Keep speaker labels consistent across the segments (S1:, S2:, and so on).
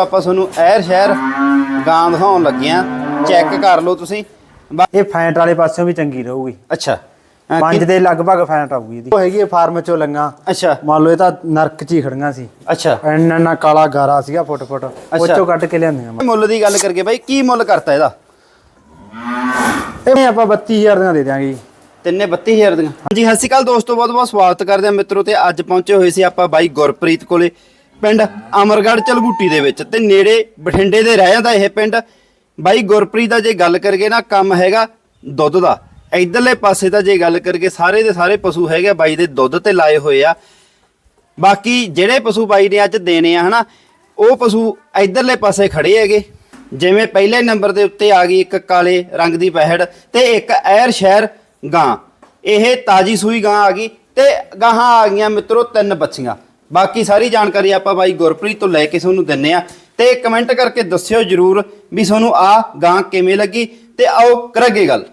S1: ਆਪਾਂ ਤੁਹਾਨੂੰ ਐਰ ਸ਼ਹਿਰ ਗਾਂ ਦਿਖਾਉਣ ਲੱਗੇ ਆ। ਚੈੱਕ ਕਰ ਲਓ ਤੁਸੀਂ।
S2: ਇਹ ਫੈਂਟ ਵਾਲੇ ਪਾਸਿਓਂ ਵੀ ਚੰਗੀ ਰਹੂਗੀ।
S1: ਅੱਛਾ। ਅਹ
S2: ਪੰਜ
S1: ਕਿ-
S2: ਦੇ ਲਗਭਗ ਫੈਂਟ ਆਊਗੀ ਇਹਦੀ। ਉਹ ਹੈਗੀ ਹੈ ਫਾਰਮ ਚੋਂ ਲੰਗਾ
S1: ਅੱਛਾ।
S2: ਮੰਨ ਲਓ ਇਹ ਤਾਂ ਨਰਕ ਚ ਹੀ ਖੜੀਆਂ ਸੀ।
S1: ਅੱਛਾ।
S2: ਇੰਨਾ ਨਾ ਕਾਲਾ ਗਾਰਾ ਸੀਗਾ ਫੁੱਟ ਫੁੱਟ। ਉਹ
S1: ਅੱਛਾ।
S2: ਚੋਂ ਕੱਢ ਕੇ ਲਿਆਂਦੀਆਂ
S1: ਮੁੱਲ ਦੀ ਗੱਲ ਕਰਕੇ ਬਾਈ ਕੀ ਮੁੱਲ ਕਰਤਾ ਇਹਦਾ?
S2: ਇਹ ਆਪਾਂ 32000 ਦੀਆਂ ਦੇ ਦਿਆਂਗੇ ਜੀ।
S1: ਤਿੰਨੇ 32000 ਦੀਆਂ। ਹਾਂਜੀ ਸਤਿ ਸ਼੍ਰੀ ਅਕਾਲ ਦੋਸਤੋ ਬਹੁਤ ਬਹੁਤ ਸਵਾਗਤ ਕਰਦੇ ਹਾਂ ਮਿੱਤਰੋ ਤੇ ਅੱਜ ਪਹੁੰਚੇ ਹੋਏ ਸੀ ਆਪਾਂ ਬਾਈ ਗੁਰਪ੍ਰੀਤ ਕੋਲੇ। ਪਿੰਡ ਅਮਰਗੜ੍ਹ ਚਲਬੂਟੀ ਦੇ ਵਿੱਚ ਤੇ ਨੇੜੇ ਬਠਿੰਡੇ ਦੇ ਰਹਿ ਜਾਂਦਾ ਇਹ ਪਿੰਡ। ਬਾਈ ਗੁਰਪ੍ਰੀਤ ਦਾ ਜੇ ਗੱਲ ਕਰਗੇ ਨਾ, ਕੰਮ ਹੈਗਾ ਦੁੱਧ ਦਾ। ਇਧਰਲੇ ਪਾਸੇ ਤਾਂ ਜੇ ਗੱਲ ਕਰਗੇ ਸਾਰੇ ਦੇ ਸਾਰੇ ਪਸ਼ੂ ਹੈਗੇ ਬਾਈ ਦੇ ਦੁੱਧ ਤੇ ਲਾਏ ਹੋਏ ਆ। ਬਾਕੀ ਜਿਹੜੇ ਪਸ਼ੂ ਬਾਈ ਨੇ ਅੱਜ ਦੇਣੇ ਆ, ਹਨਾ, ਉਹ ਪਸ਼ੂ ਇਧਰਲੇ ਪਾਸੇ ਖੜੇ ਹੈਗੇ। ਜਿਵੇਂ ਪਹਿਲੇ ਨੰਬਰ ਦੇ ਉੱਤੇ ਆ ਗਈ ਇੱਕ ਕਾਲੇ ਰੰਗ ਦੀ ਪਹਿੜ ਤੇ ਇੱਕ ਐਰ ਸ਼ਹਿਰ ਗਾਂ। ਇਹ ਤਾਜੀ ਸੂਈ ਗਾਂ ਆ ਗਈ ਤੇ ਗਾਹਾਂ ਆ ਗਈਆਂ ਮਿੱਤਰੋ ਤਿੰਨ ਬੱਚੀਆਂ। ਬਾਕੀ ਸਾਰੀ ਜਾਣਕਾਰੀ ਆਪਾਂ ਬਾਈ ਗੁਰਪ੍ਰੀਤ ਤੋਂ ਲੈ ਕੇ ਤੁਹਾਨੂੰ ਦਿੰਨੇ ਆ। ਤੇ ਕਮੈਂਟ ਕਰਕੇ ਦੱਸਿਓ ਜਰੂਰ ਵੀ ਤੁਹਾਨੂੰ ਆ ਗਾਂ ਕਿਵੇਂ ਲੱਗੀ ਤੇ ਆਓ ਕਰਾਂਗੇ ਗੱਲ।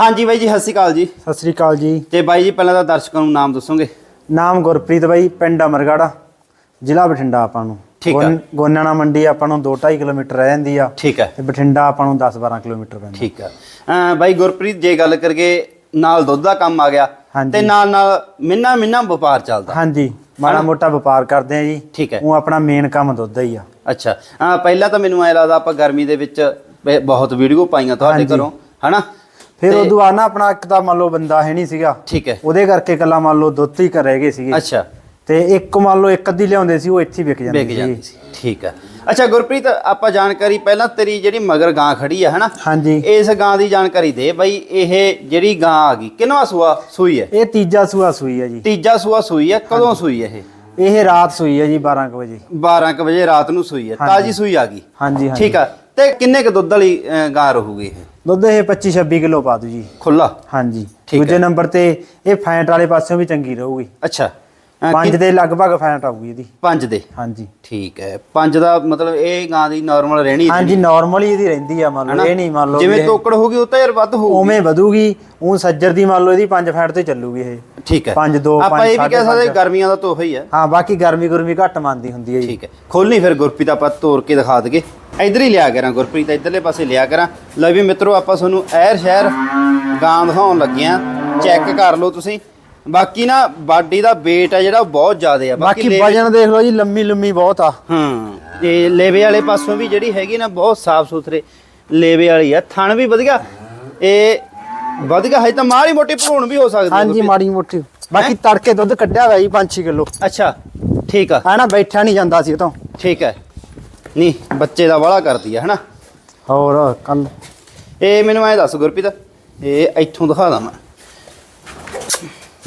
S1: ਹਾਂਜੀ ਬਾਈ ਜੀ ਸਤਿ ਸ਼੍ਰੀ ਅਕਾਲ ਜੀ।
S2: ਸਤਿ ਸ੍ਰੀ ਅਕਾਲ ਜੀ।
S1: ਤੇ ਬਾਈ ਜੀ ਪਹਿਲਾਂ ਤਾਂ ਦਰਸ਼ਕਾਂ ਨੂੰ ਨਾਮ ਦੱਸੋਗੇ?
S2: ਨਾਮ ਗੁਰਪ੍ਰੀਤ ਬਾਈ ਪਿੰਡ ਅਮਰਗੜਾ ਜ਼ਿਲ੍ਹਾ ਬਠਿੰਡਾ ਆਪਾਂ ਨੂੰ।
S1: ਠੀਕ ਆ।
S2: ਗੋਨ- ਗੋਨਿਆਣਾ ਮੰਡੀ ਆਪਾਂ ਨੂੰ 2.5 ਕਿਲੋਮੀਟਰ ਰਹਿ ਜਾਂਦੀ ਆ।
S1: ਠੀਕ ਹੈ
S2: ਤੇ ਬਠਿੰਡਾ ਆਪਾਂ ਨੂੰ 10-12 ਕਿਲੋਮੀਟਰ ਪੈਂਦਾ।
S1: ਠੀਕ ਅਮ ਬਾਈ ਗੁਰਪ੍ਰੀਤ ਜੇ ਗੱਲ ਕਰਗੇ ਨਾਲ ਦੁੱਧ ਦਾ ਕੰਮ ਆ ਗਿਆ। ਤੇ ਨਾਲ ਨਾਲ ਮਿੰਨਾ ਮਿੰਨਾ ਵਪਾਰ ਚੱਲਦਾ।
S2: ਹਾਂਜੀ। ਮਾੜਾ ਮੋਟਾ ਵਪਾਰ ਕਰਦੇ ਆ ਜੀ।
S1: ਠੀਕ ਹੈ।
S2: ਉਹ ਆਪਣਾ ਮੇਨ ਕੰਮ ਦੁੱਧ ਹੀ ਆ।
S1: ਅੱਛਾ। ਅਮ ਪਹਿਲਾਂ ਤਾਂ ਮੈਨੂੰ ਐ ਲੱਗਦਾ ਆਪਾਂ ਗਰਮੀ ਦੇ ਵਿੱਚ ਬਹੁਤ ਵੀਡੀਓ ਪਾਈਆਂ ਤੁਹਾਡੇ। ਘਰੋਂ ਹਨਾ?
S2: ਫਿਰ ਉਦੋਂ ਆ ਨਾ ਆਪਣਾ ਇੱਕ ਤਾਂ ਮੰਨ ਲਓ ਬੰਦਾ ਹੈ ਨਹੀਂ ਸੀਗਾ।
S1: ਠੀਕ ਹੈ।
S2: ਉਹਦੇ ਕਰਕੇ ਕੱਲਾ ਮੰਨ ਲਓ ਦੁੱਧ ਹੀ ਕਰ ਰਹਿ ਗਏ ਸੀਗੇ।
S1: ਅੱਛਾ।
S2: ਤੇ ਇੱਕ ਮੰਨ ਲਓ ਇੱਕ ਅੱਧੀ ਲਿਆਉਂਦੇ ਸੀ ਉਹ ਇੱਥੇ ਹੀ ਵਿਕ ਜਾਂਦੀ
S1: ਸੀ। ਠੀਕ ਹੈ। ਅੱਛਾ ਗੁਰਪ੍ਰੀਤ ਆਪਾਂ ਜਾਣਕਾਰੀ ਪਹਿਲਾਂ ਤੇਰੀ ਜਿਹੜੀ ਮਗਰ ਗਾਂ ਖੜੀ ਆ ਹਨਾ?
S2: ਹਾਂਜੀ।
S1: ਇਸ ਗਾਂ ਦੀ ਜਾਣਕਾਰੀ ਦੇ ਬਾਈ ਇਹ ਜਿਹੜੀ ਗਾਂ ਆ ਗਈ ਕਿੰਨਵਾ ਸੂਆ ਸੂਈ ਹੈ?
S2: ਇਹ ਤੀਜਾ ਸੂਆ ਸੂਈ ਹੈ ਜੀ।
S1: ਤੀਜਾ ਸੂਆ ਸੂਈ ਹੈ ਕਦੋਂ ਸੂਈ ਹੈ ਇਹ?
S2: ਇਹ ਰਾਤ ਸੂਈ ਹੈ ਜੀ 12 ਕੁ ਵਜੇ।
S1: 12 ਕੁ ਵਜੇ ਰਾਤ ਨੂੰ ਸੂਈ ਹੈ। ਤਾਜੀ ਸੂਈ ਆ ਗਈ।
S2: ਹਾਂਜੀ ਹਾਂਜੀ।
S1: ਠੀਕ ਆ ਤੇ ਕਿੰਨੇ ਕ ਦੁੱਧ ਵਾਲੀ ਗਾਂ ਰਹੂਗੀ ਇਹ?
S2: ਦੁੱਧ ਇਹ 25 26 ਕਿਲੋ ਪਾ ਦੂ ਜੀ।
S1: ਖੁੱਲਾ
S2: ਹਾਂਜੀ। ਦੂਜੇ। ਨੰਬਰ ਤੇ ਇਹ ਫੈਂਟ ਵਾਲੇ ਪਾਸਿਓਂ ਵੀ ਚੰਗੀ ਰਹੂਗੀ।
S1: ਅੱਛਾ।
S2: ਪੰਜ ਦੇ ਲਗਭਗ ਫੈਂਟ ਆਊਗੀ ਇਹਦੀ।
S1: ਪੰਜ ਦੇ?
S2: ਹਾਂਜੀ।
S1: ਠੀਕ ਹੈ। ਪੰਜ ਦਾ ਮਤਲਬ ਇਹ ਗਾਂ ਦੀ ਨਾਰਮਲ ਰਹਿਣੀ
S2: ਹਾਂਜੀ ਨਾਰਮਲ ਹੀ ਇਹਦੀ ਰਹਿੰਦੀ ਆ ਮੰਨ ਲਓ ਇਹ ਨਹੀਂ ਮੰਨ ਲਓ
S1: ਜਿਵੇਂ ਤੋਕੜ ਹੋਗੀ ਉਹ ਤਾਂ ਯਾਰ ਵੱਧ ਹੋਊਗੀ।
S2: ਉਵੇਂ ਵਧੂਗੀ ਉਹ ਸੱਜਰ ਦੀ ਮੰਨ ਲਓ ਇਹਦੀ 5 ਫੈਂਟ ਤੇ ਚੱਲੂਗੀ ਇਹ।
S1: ਠੀਕ ਹੈ।
S2: ਪੰਜ, ਦੋ,
S1: ਆਪਾਂ
S2: ਪੰਜ,
S1: ਇਹ ਵੀ ਕਹਿ ਸਕਦੇ। ਗਰਮੀਆਂ ਦਾ ਤੋਹਫਾ ਹੀ ਹੈ।
S2: ਹਾਂ ਬਾਕੀ ਗਰਮੀ ਗੁਰਮੀ ਘੱਟ ਮੰਨਦੀ ਹੁੰਦੀ ਹੈ ਜੀ।
S1: ਠੀਕ ਹੈ। ਖੋਲਣੀ ਫਿਰ ਗੁਰਪ੍ਰੀਤ ਆਪਾਂ ਤੋੜ ਕੇ ਦਿਖਾ ਦਗੇ ਇਧਰ ਹੀ ਲਿਆ ਕਰਾਂ ਗੁਰਪ੍ਰੀਤ ਇਧਰਲੇ ਪਾਸੇ ਲਿਆ ਕਰਾਂ। ਲੈ ਵੀ ਮਿੱਤਰੋ ਆਪਾਂ ਤੁਹਾਨੂੰ ਐਰ ਸ਼ਹਿਰ ਗਾਂ ਦਿਖਾਉਣ ਲੱਗੇ ਆ ਚੈੱਕ ਕਰ ਲਓ ਤੁਸੀਂ। ਬਾਕੀ ਨਾ ਬਾਡੀ ਦਾ weight ਆ ਜਿਹੜਾ ਉਹ ਬਹੁਤ ਜ਼ਿਆਦਾ ਆ।
S2: ਬਾਕੀ
S1: ਲੇਵੇ-
S2: ਵਜਨ ਦੇਖ ਲਓ ਜੀ ਲੰਮੀ ਲੰਮੀ ਬਹੁਤ ਆ।
S1: ਹਾਂ ਤੇ ਲੇਵੇ ਵਾਲੇ ਪਾਸੋਂ ਵੀ ਜਿਹੜੀ ਹੈਗੀ ਨਾ ਬਹੁਤ ਸਾਫ਼ ਸੁਥਰੇ ਲੇਵੇ ਵਾਲੀ ਆ। ਥਣ ਵੀ ਵਧੀਆ। ਇਹ ਵਧੀਆ ਹੈ ਤਾਂ ਮਾੜੀ ਮੋਟੀ ਭਰੂਣ ਵੀ ਹੋ ਸਕਦੀ ਹੈ
S2: ਹਾਂਜੀ। ਮਾੜੀ ਮੋਟੀ। ਬਾਕੀ ਤੜਕੇ ਦੁੱਧ ਕੱਢਿਆ ਹੋਇਆ ਜੀ 5-6 ਕਿਲੋ।
S1: ਅੱਛਾ ਠੀਕ ਆ।
S2: ਹੈ ਨਾ ਬੈਠਾ ਨਹੀਂ ਜਾਂਦਾ ਸੀ ਉਹ ਤੋਂ
S1: ਠੀਕ ਹੈ ਨਹੀਂ ਬੱਚੇ ਦਾ ਵਾਲਾ ਕਰਦੀ ਆ ਹਨਾ?
S2: ਹੋਰ ਕੱਲ?
S1: ਇਹ ਮੈਨੂੰ ਐ ਦੱਸ ਗੁਰਪ੍ਰੀਤ ਇਹ ਇੱਥੋਂ ਦਿਖਾ ਦਾਂ ਮੈਂ।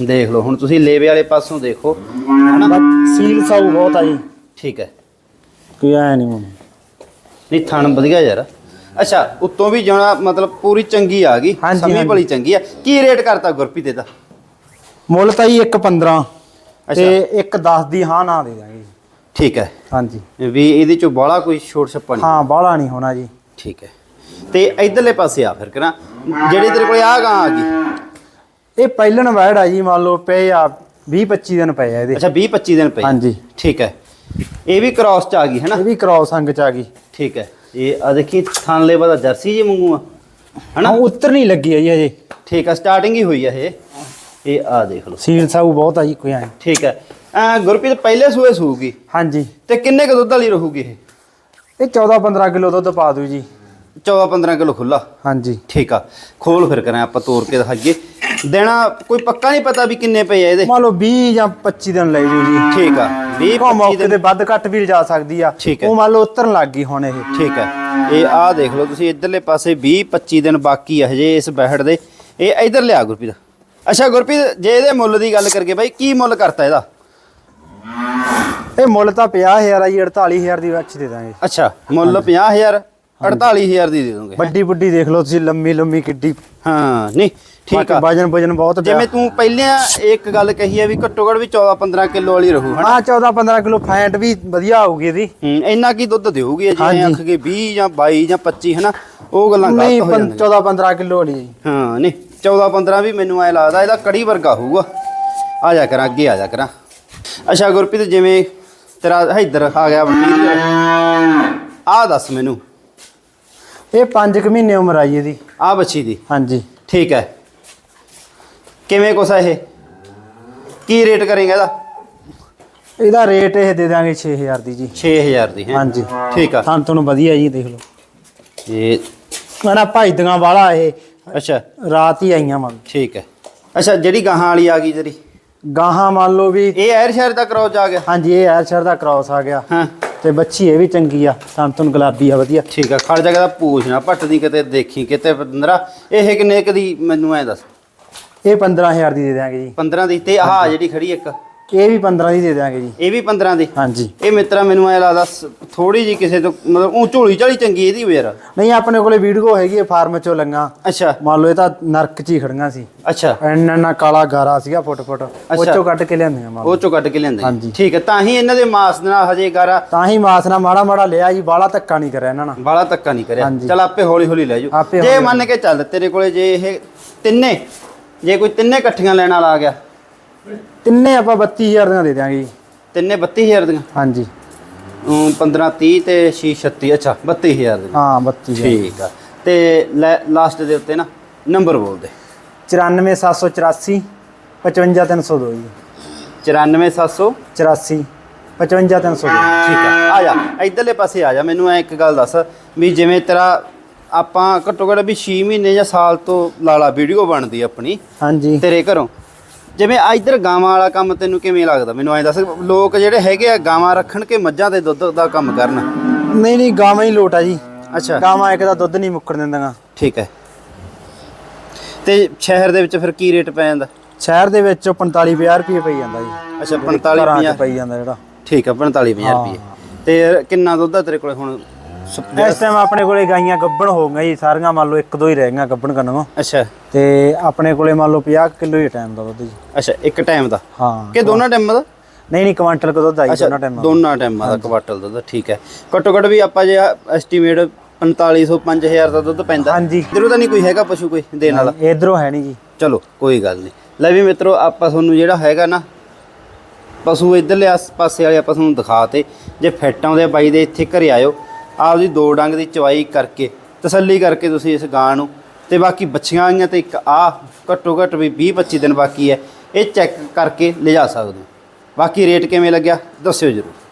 S1: ਦੇਖ ਲਓ ਹੁਣ ਤੁਸੀਂ ਲੇਵੇ ਵਾਲੇ ਪਾਸੋਂ ਦੇਖੋ। ਹਨਾ?
S2: ਸੀਲ ਸਾਊ ਬਹੁਤ ਆ ਜੀ।
S1: ਠੀਕ ਹੈ।
S2: ਕੋਈ ਐ ਨਹੀਂ ਮੈਨੂੰ।
S1: ਨਹੀਂ ਥਣ ਵਧੀਆ ਯਾਰ। ਅੱਛਾ ਉੱਤੋਂ ਵੀ ਜਾਣਾ ਮਤਲਬ ਪੂਰੀ ਚੰਗੀ ਆ ਗਈ।
S2: ਹਾਂਜੀ,
S1: ਸਮੀ
S2: ਹਾਂਜੀ।
S1: ਭਲੀ ਚੰਗੀ ਆ। ਕੀ ਰੇਟ ਕਰਤਾ ਗੁਰਪ੍ਰੀਤ ਇਹਦਾ?
S2: ਮੁੱਲ ਤਾਂ ਜੀ 1.15
S1: ਅੱਛਾ।
S2: ਤੇ 1.10 ਦੀ ਹਾਂ ਨਾ ਦੇ ਦਾਂਗੇ। ਜੀ।
S1: ਠੀਕ ਹੈ।
S2: ਹਾਂਜੀ।
S1: ਵੀ ਇਹਦੇ ਚੋਂ ਬਾਹਲਾ ਕੋਈ ਛੋਟ ਛੱਪਾ ਨਹੀਂ।
S2: ਹਾਂ ਬਾਹਲਾ ਨਹੀਂ ਹੋਣਾ ਜੀ।
S1: ਠੀਕ ਹੈ। ਤੇ ਇਧਰਲੇ ਪਾਸੇ ਆ ਫਿਰ ਕਰਾਂ। ਜਿਹੜੀ ਤੇਰੇ ਕੋਲੇ ਆ ਗਾਂ ਆ ਗਈ।
S2: ਇਹ ਪਹਿਲਣ ਵੈੜ ਆ ਜੀ ਮੰਨ ਲਓ ਪਏ ਆ 20 25 ਦਿਨ ਪਏ ਆ ਇਹਦੇ।
S1: ਅੱਛਾ 20 25 ਦਿਨ ਪਈ
S2: ਹਾਂਜੀ।
S1: ਠੀਕ ਹੈ। ਇਹ ਵੀ ਕ੍ਰਾਸ ਚ ਆ ਗਈ ਹੈ ਨਾ?
S2: ਇਹ ਵੀ ਕ੍ਰਾਸ ਅੰਗ ਚ ਆ ਗਈ।
S1: ਠੀਕ ਹੈ। ਇਹ ਆ ਦੇਖੀ ਥਣ ਲੇਵਾ ਦਾ ਜਰਸੀ ਜੀ ਮੰਗੂ ਆ। ਹਨਾ?
S2: ਉੱਤਰ ਨਹੀਂ ਲੱਗੀ ਆ ਜੀ ਹਜੇ।
S1: ਠੀਕ ਹੈ ਸਟਾਰਟਿੰਗ ਹੀ ਹੋਈ ਆ ਇਹ। ਇਹ ਆ ਦੇਖ ਲਓ।
S2: ਸੀਲ ਸਾਊ ਬਹੁਤ ਆ ਜੀ ਕੋਈ ਐ।
S1: ਠੀਕ ਹੈ। ਅਹ ਗੁਰਪ੍ਰੀਤ ਪਹਿਲੇ ਸੂਏ ਸੂਗੀ।
S2: ਹਾਂਜੀ।
S1: ਤੇ ਕਿੰਨੇ ਕੁ ਦੁੱਧ ਵਾਲੀ ਰਹੂਗੀ ਇਹ?
S2: ਇਹ 14 15 ਕਿਲੋ ਦੁੱਧ ਪਾ ਦੂ ਜੀ।
S1: 14 15 ਕਿਲੋ ਖੁੱਲਾ
S2: ਹਾਂਜੀ।
S1: ਠੀਕ ਆ। ਖੋਲ ਫਿਰ ਕਰਾਂ ਆਪਾਂ ਤੋੜ ਕੇ ਦਿਖਾਈਏ। ਦੇਣਾ ਕੋਈ ਪੱਕਾ ਨਹੀਂ ਪਤਾ ਵੀ ਕਿੰਨੇ ਪਏ ਆ ਇਹਦੇ।
S2: ਮੰਨ ਲਓ 20 ਜਾਂ 25 ਦਿਨ ਲੈ ਜੂ ਜੀ।
S1: ਠੀਕ ਆ 20
S2: ਉਹ
S1: 25
S2: ਮੌਕੇ
S1: ਦਿਨ।
S2: ਤੇ ਵੱਧ ਘੱਟ ਵੀ ਜਾ ਸਕਦੀ ਆ। ਉਹ ਮੰਨ ਲਓ ਉਤਰਨ ਲੱਗ ਗਈ ਹੁਣ ਇਹ।
S1: ਠੀਕ ਹੈ ਇਹ ਆਹ ਦੇਖ ਲਓ ਤੁਸੀਂ ਇਧਰਲੇ ਪਾਸੇ 20 25 ਦਿਨ ਬਾਕੀ ਆ ਹਜੇ ਇਸ ਬਹਿੜ ਦੇ। ਇਹ ਇਧਰ ਲਿਆ ਗੁਰਪ੍ਰੀਤ। ਅੱਛਾ ਗੁਰਪ੍ਰੀਤ ਜੇ ਇਹਦੇ ਮੁੱਲ ਦੀ ਗੱਲ ਕਰਗੇ ਬਾਈ ਕੀ ਮੁੱਲ ਕਰਤਾ ਇਹਦਾ?
S2: ਇਹ ਮੁੱਲ ਤਾਂ 50000 ਆ ਜੀ 48000 ਦੀ ਵਿੱਚ ਦੇ ਦਾਂਗੇ।
S1: ਅੱਛਾ ਮੁੱਲ 50000 48000 ਦੀ ਦੇ ਦੋਗੇ।
S2: ਵੱਡੀ ਵੱਡੀ ਦੇਖ ਲਓ ਤੁਸੀਂ ਲੰਮੀ ਲੰਮੀ ਕਿੱਡੀ।
S1: ਹਾਂ ਨਹੀਂ ਠੀਕ ਆ।
S2: ਵਜਨ ਵਜਨ ਬਹੁਤ ਪਿਆ।
S1: ਜਿਵੇਂ ਤੂੰ ਪਹਿਲਾਂ ਇੱਕ ਗੱਲ ਕਹੀ ਹੈ ਵੀ ਘੱਟੋ ਘੱਟ ਵੀ 14 15 ਕਿਲੋ ਵਾਲੀ ਰਹੂ ਹਨਾ?
S2: ਹਾਂ 14 15 ਕਿਲੋ ਫੈਂਟ ਵੀ ਵਧੀਆ ਆਊਗੀ ਇਹਦੀ।
S1: ਹੂੰ ਇੰਨਾ ਕੀ ਦੁੱਧ ਦੇਊਗੀ ਜੇ
S2: ਹਾਂਜੀ।
S1: ਆਖ ਕੇ 20 ਜਾਂ 22 ਜਾਂ 25 ਹਨਾ? ਉਹ ਗੱਲਾਂ
S2: ਨਹੀਂ
S1: ਗਲਤ ਹੋ ਜਾਂਦੀਆਂ।
S2: 14 15 ਕਿਲੋ ਵਾਲੀ
S1: ਹਾਂ ਨਹੀਂ 14 15 ਵੀ ਮੈਨੂੰ ਐ ਲੱਗਦਾ ਇਹਦਾ ਕੜੀ ਵਰਗਾ ਹੋਊਗਾ। ਆ ਜਾ ਕਰਾਂ ਅੱਗੇ ਆ ਜਾ ਕਰਾਂ। ਅੱਛਾ ਗੁਰਪ੍ਰੀਤ ਜਿਵੇਂ ਤੇਰਾ ਇੱਧਰ ਆ ਗਿਆ ਆ ਦੱਸ ਮੈਨੂੰ।
S2: ਇਹ 5 ਕੁ ਮਹੀਨੇ ਉਮਰ ਆਈ ਇਹਦੀ।
S1: ਆ ਬੱਚੀ ਦੀ?
S2: ਹਾਂਜੀ।
S1: ਠੀਕ ਹੈ। ਕਿਵੇਂ ਆ ਇਹ? ਕੀ ਰੇਟ ਕਰੇਗਾ ਇਹਦਾ?
S2: ਇਹਦਾ ਰੇਟ ਇਹ ਦੇ ਦਾਂਗੇ 6000 ਦੀ ਜੀ।
S1: 6000 ਦੀ ਹੈ?
S2: ਹਾਂਜੀ।
S1: ਠੀਕ ਆ।
S2: ਤਾਂ ਤੁਹਾਨੂੰ ਵਧੀਆ ਜੀ ਦੇਖ ਲਓ।
S1: ਇਹ
S2: ਨਾ ਭਾਈਦੀਆਂ ਵਾਲਾ ਇਹ।
S1: ਅੱਛਾ।
S2: ਰਾਤ ਹੀ ਆਈਆਂ ਮੰਨ
S1: ਠੀਕ ਹੈ। ਅੱਛਾ ਜਿਹੜੀ ਗਾਹਾਂ ਵਾਲੀ ਆ ਗਈ ਤੇਰੀ?
S2: ਗਾਹਾਂ ਮੰਨ ਲਓ ਵੀ
S1: ਇਹ ਐਰ ਸ਼ਹਿਰ ਦਾ ਕਰੋਚ ਆ ਗਿਆ?
S2: ਹਾਂਜੀ ਇਹ ਐਰਸ਼ਰ ਦਾ ਕ੍ਰਾਸ ਆ ਗਿਆ।
S1: ਹਾਂ।
S2: ਤੇ ਬੱਚੀ ਇਹ ਵੀ ਚੰਗੀ ਆ ਸੰਤਨ ਗੁਲਾਬੀ ਆ ਵਧੀਆ।
S1: ਠੀਕ ਆ ਖੜ ਜਾ ਕੇ ਪੂਛ ਨਾ ਪੱਟਦੀ ਕਿਤੇ ਦੇਖੀ ਕਿਤੇ 15 ਇਹ ਕਿੰਨੇ ਕੁ ਦੀ ਮੈਨੂੰ ਐ ਦੱਸ।
S2: ਇਹ 15000 ਦੀ ਦੇ ਦਾਂਗੇ ਜੀ।
S1: 15 ਦੀ ਤੇ ਆਹ ਜਿਹੜੀ ਖੜੀ ਇੱਕ।
S2: ਇਹ ਵੀ 15 ਦੀ ਦੇ ਦਾਂਗੇ ਜੀ।
S1: ਇਹ ਵੀ 15 ਦੀ?
S2: ਹਾਂਜੀ।
S1: ਇਹ ਮਿੱਤਰਾ ਮੈਨੂੰ ਐ ਲੱਗਦਾ ਥੋੜੀ ਜੀ ਕਿਸੇ ਤੋਂ ਮਤਲਬ ਉਹ ਝੋਲੀ ਝਾਲੀ ਚੰਗੀ ਇਹਦੀ ਯਾਰ।
S2: ਨਹੀਂ ਆਪਣੇ ਕੋਲੇ ਵੀਡੀਓ ਹੈਗੀ ਹੈ ਫਾਰਮ ਚੋਂ ਲੰਗਾ
S1: ਅੱਛਾ।
S2: ਮੰਨ ਲਓ ਇਹ ਤਾਂ ਨਰਕ ਚ ਹੀ ਖੜੀਆਂ ਸੀ।
S1: ਅੱਛਾ।
S2: ਇੰਨਾ ਇੰਨਾ ਕਾਲਾ ਗਾਰਾ ਸੀਗਾ ਫੁੱਟ ਫੁੱਟ। ਉਹ। ਚੋਂ ਕੱਢ ਕੇ ਲਿਆਂਦੀਆਂ ਮੰਨ ਲਓ।
S1: ਉਹ ਚੋਂ ਕੱਢ ਕੇ ਲਿਆਂਦੇ
S2: ਹਾਂਜੀ।
S1: ਠੀਕ ਹੈ ਤਾਂ ਹੀ ਇਹਨਾਂ ਦੇ ਮਾਸ ਨਾਲ ਹਜੇ ਗਾਰਾ
S2: ਤਾਂ ਹੀ ਮਾਸ ਨਾਲ ਮਾੜਾ ਮਾੜਾ ਲਿਆ ਜੀ ਬਾਲਾ ਧੱਕਾ ਨਹੀਂ ਕਰਿਆ ਇਹਨਾਂ ਨਾਲ।
S1: ਬਾਲਾ ਧੱਕਾ ਨਹੀਂ ਕਰਿਆ। ਚਲ ਆਪੇ ਹੌਲੀ ਹੌਲੀ ਲੈ ਜੇ
S2: ਹੌਲੀ-
S1: ਮੰਨ ਕੇ ਚੱਲ ਤੇਰੇ ਕੋਲੇ ਜੇ ਇਹ ਤਿੰਨੇ ਜੇ ਕੋਈ ਤਿੰਨੇ ਇਕੱਠੀਆਂ ਲੈਣ ਵਾਲਾ ਆ ਗਿਆ
S2: ਤਿੰਨੇ ਆਪਾਂ 32000 ਦੀਆਂ ਦੇ ਦਾਂਗੇ ਜੀ।
S1: ਤਿੰਨੇ 32000 ਦੀਆਂ?
S2: ਹਾਂਜੀ।
S1: ਅਮ 15 30 ਤੇ 6 36 ਅੱਛਾ 32000 ਦੀਆਂ।
S2: ਹਾਂ 32000
S1: ਠੀਕ ਆ। ਤੇ ਲਾਸਟ ਦੇ ਉੱਤੇ ਨਾ ਨੰਬਰ ਬੋਲ ਦੇ।
S2: 94784 55302 ਜੀ।
S1: 94700
S2: 84 55302
S1: ਠੀਕ ਆ। ਆ ਜਾ ਇਧਰਲੇ ਪਾਸੇ ਆ ਜਾ ਮੈਨੂੰ ਐ ਇੱਕ ਗੱਲ ਦੱਸ ਵੀ ਜਿਵੇਂ ਤੇਰਾ ਆਪਾਂ ਘੱਟੋ ਘੱਟ ਵੀ 6 ਮਹੀਨੇ ਜਾਂ ਸਾਲ ਤੋਂ ਲਾਲਾ ਵੀਡੀਓ ਬਣਦੀ ਆਪਣੀ
S2: ਹਾਂਜੀ।
S1: ਤੇਰੇ ਘਰੋਂ ਜਿਵੇਂ ਆ ਇੱਧਰ ਗਾਵਾਂ ਵਾਲਾ ਕੰਮ ਤੈਨੂੰ ਕਿਵੇਂ ਲੱਗਦਾ? ਮੈਨੂੰ ਐਂ ਦੱਸ ਲੋਕ ਜਿਹੜੇ ਹੈਗੇ ਆ ਗਾਵਾਂ ਰੱਖਣ ਕੇ ਮੱਝਾਂ ਦੇ ਦੁੱਧ ਦਾ ਕੰਮ ਕਰਨ?
S2: ਨਹੀਂ ਨਹੀਂ ਗਾਵਾਂ ਹੀ ਲੋਟ ਆ ਜੀ।
S1: ਅੱਛਾ।
S2: ਗਾਵਾਂ ਇੱਕ ਦਾ ਦੁੱਧ ਨਹੀਂ ਮੁੱਕਣ ਦਿੰਦੀਆਂ।
S1: ਠੀਕ ਹੈ। ਤੇ ਸ਼ਹਿਰ ਦੇ ਵਿੱਚ ਫਿਰ ਕੀ ਰੇਟ ਪੈ ਜਾਂਦਾ?
S2: ਸ਼ਹਿਰ ਦੇ ਵਿੱਚ 45 50 ਰੁਪਏ ਪਈ ਜਾਂਦਾ ਜੀ।
S1: ਅੱਛਾ 45
S2: ਘਰਾਂ 'ਚ
S1: 50
S2: ਪਈ ਜਾਂਦਾ ਜਿਹੜਾ।
S1: ਠੀਕ ਆ 45 50 ਰੁਪਏ। ਤੇ ਕਿੰਨਾ ਦੁੱਧ ਆ ਤੇਰੇ ਕੋਲੇ ਹੁਣ?
S2: ਇਸ ਟਾਈਮ ਆਪਣੇ ਕੋਲੇ ਗਾਈਆਂ ਗੱਬਣ ਹੋ ਗਈਆਂ ਜੀ ਸਾਰੀਆਂ ਮੰਨ ਲਓ ਇੱਕ ਦੋ ਹੀ ਰਹਿ ਗਈਆਂ ਗੱਬਣ ਕਰਨੋਂ
S1: ਅੱਛਾ।
S2: ਤੇ ਆਪਣੇ ਕੋਲੇ ਮੰਨ ਲਓ 50 ਕਿਲੋ ਹੀ ਟਾਈਮ ਦਾ ਦੁੱਧ ਜੀ।
S1: ਅੱਛਾ ਇੱਕ ਟਾਈਮ ਦਾ?
S2: ਹਾਂ
S1: ਕਿ ਦੋਨਾਂ ਟਾਈਮਾਂ ਦਾ?
S2: ਨਹੀਂ ਨਹੀਂ ਕੁਆਂਟਲ ਕੋ ਦੁੱਧ ਆਈ ਦੋਨਾਂ ਟਾਈਮ
S1: ਦੋਨਾਂ ਟਾਈਮਾਂ ਦਾ ਕੁਆਟਲ ਦੁੱਧ ਠੀਕ ਹੈ। ਘੱਟੋ ਘੱਟ ਵੀ ਆਪਾਂ ਜੇ ਐਸਟੀਮੇਟ 4500 5000 ਦਾ ਦੁੱਧ ਪੈਂਦਾ।
S2: ਹਾਂਜੀ।
S1: ਇਧਰੋਂ ਤਾਂ ਨਹੀਂ ਕੋਈ ਹੈਗਾ ਪਸ਼ੂ ਕੋਈ ਦੇਣ ਵਾਲਾ?
S2: ਇਧਰੋਂ ਹੈ ਨਹੀਂ ਜੀ।
S1: ਚਲੋ ਕੋਈ ਗੱਲ ਨਹੀਂ। ਲੈ ਵੀ ਮਿੱਤਰੋ ਆਪਾਂ ਤੁਹਾਨੂੰ ਜਿਹੜਾ ਹੈਗਾ ਨਾ ਪਸ਼ੂ ਇਧਰਲੇ ਆਸ ਪਾਸੇ ਵਾਲੇ ਆਪਾਂ ਤੁਹਾਨੂੰ ਦਿਖਾਤੇ ਜੇ ਫਿੱਟ ਆਉਂਦੇ ਬਾਈ ਦੇ ਇੱਥੇ ਘਰੇ ਆਇਓ। ਆਪਦੀ ਦੋ ਡੰਗ ਦੀ ਚਵਾਈ ਕਰਕੇ, ਤਸੱਲੀ ਕਰਕੇ ਤੁਸੀਂ ਇਸ ਗਾਂ ਨੂੰ। ਤੇ ਬਾਕੀ ਬੱਚੀਆਂ ਆਈਆਂ ਤੇ ਇੱਕ ਆ ਘੱਟੋ ਘੱਟ ਵੀ 20 25 ਦਿਨ ਬਾਕੀ ਹੈ, ਇਹ ਚੈੱਕ ਕਰਕੇ ਲਿਜਾ ਸਕਦੇ ਹੋ। ਬਾਕੀ ਰੇਟ ਕਿਵੇਂ ਲੱਗਿਆ, ਦੱਸਿਓ ਜਰੂਰ।